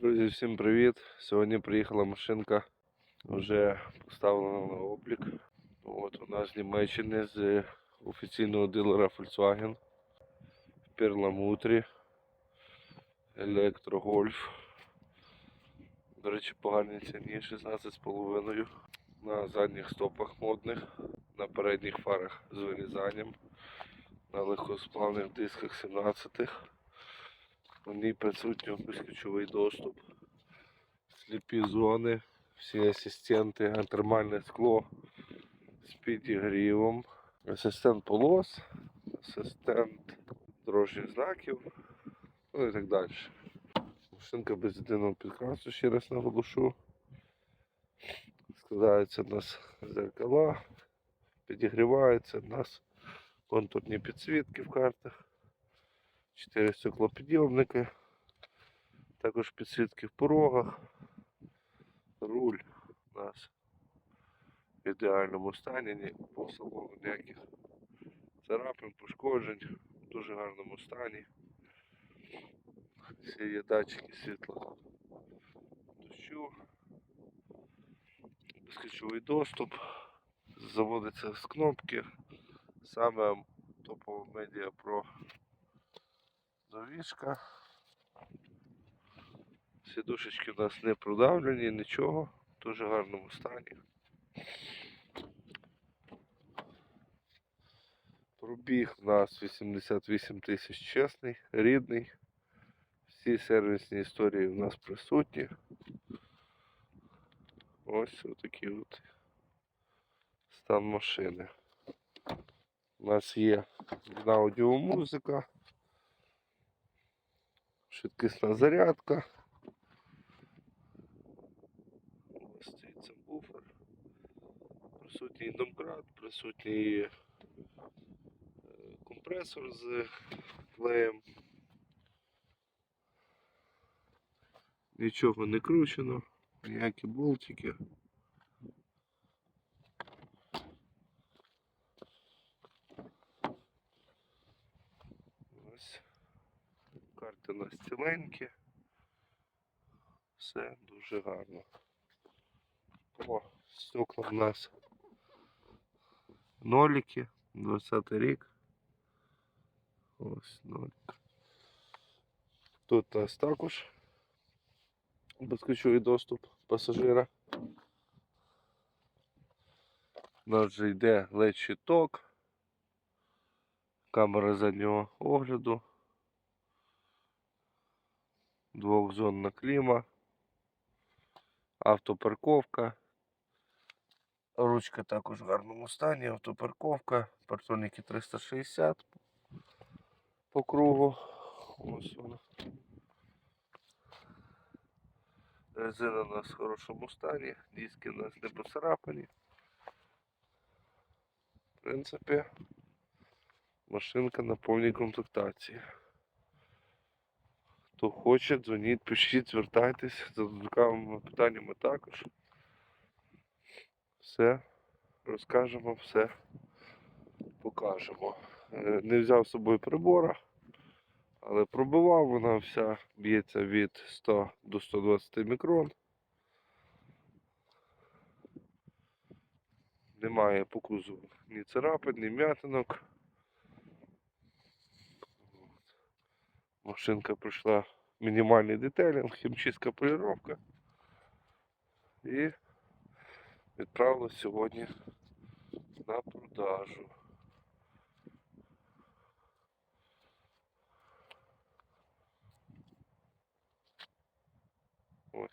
Друзі, всім привіт! Сьогодні приїхала машинка, вже поставлена на облік. От у нас з Німеччини з офіційного дилера Volkswagen в перламутрі електрогольф. До речі, по гарній ціні 16,5 на задніх стопах модних, на передніх фарах з вирізанням, на легкосплавних дисках 17 в ній присутній безключовий доступ, сліпі зони, всі асистенти, термальне скло з підігрівом, асистент полос, асистент дорожніх знаків, ну і так далі. Машинка без єдиного підкрасу, ще раз наголошу. Складаються у нас зеркала, підігріваються у нас контурні підсвітки в картах. 4 стеклопідйомники, також підсвітки в порогах, руль у нас в ідеальному стані, ні по салону ніяких царапин, пошкоджень, в дуже гарному стані. Всі є датчики світла дощу, безключовий доступ, заводиться з кнопки, саме топова медіа Pro Довіжка. Сідушечки у нас не продавлені, нічого, в дуже гарному стані. Пробіг у нас 88 тисяч чесний, рідний. Всі сервісні історії у нас присутні. Ось отакий от стан машини. У нас є аудіомузика швидкісна зарядка. Ось стоїть сам буфер. Присутній домкрат, присутній е, компресор з клеєм. Нічого не кручено, ніякі болтики. Ось. Карти у нас. Все дуже гарно. О, стекла у нас нолики, 20 рік. Ось нолик. Тут у нас також безключовий доступ пасажира. У нас вже йде LED щиток, камера заднього огляду двохзонна кліма, автопарковка. Ручка також в гарному стані, автопарковка, партроніки 360 по кругу. Ось вона. Резина у нас в хорошому стані, диски у нас не поцарапані. В принципі, машинка на повній комплектації. Хто хоче, дзвоніть, пишіть, звертайтесь за додатковими питаннями також. Все розкажемо, все покажемо. Е, Не взяв з собою прибора, але пробивав, вона вся б'ється від 100 до 120 мікрон. Немає по кузову ні царапин, ні м'ятинок. Машинка пришла мінімальний детелінг, химчистка, полировка и відправила сегодня на продажу. Ось.